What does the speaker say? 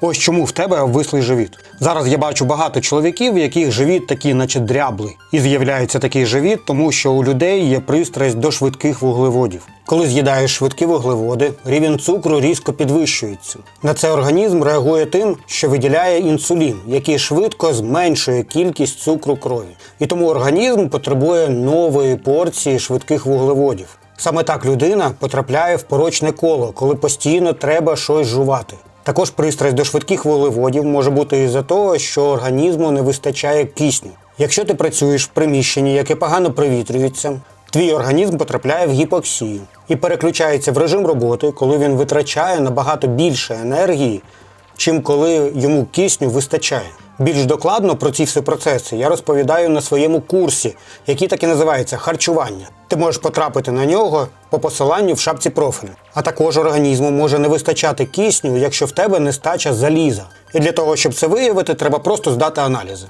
Ось чому в тебе обвислий живіт. Зараз я бачу багато чоловіків, в яких живіт такий, наче дряблий. І з'являється такий живіт, тому що у людей є пристрасть до швидких вуглеводів. Коли з'їдаєш швидкі вуглеводи, рівень цукру різко підвищується. На це організм реагує тим, що виділяє інсулін, який швидко зменшує кількість цукру крові. І тому організм потребує нової порції швидких вуглеводів. Саме так людина потрапляє в порочне коло, коли постійно треба щось жувати. Також пристрасть до швидких вуглеводів може бути із-за того, що організму не вистачає кисню. Якщо ти працюєш в приміщенні, яке погано провітрюється, твій організм потрапляє в гіпоксію і переключається в режим роботи, коли він витрачає набагато більше енергії, чим коли йому кисню вистачає. Більш докладно про ці всі процеси я розповідаю на своєму курсі, який так і називається харчування. Ти можеш потрапити на нього по посиланню в шапці профілю. А також організму може не вистачати кисню, якщо в тебе нестача заліза. І для того, щоб це виявити, треба просто здати аналізи.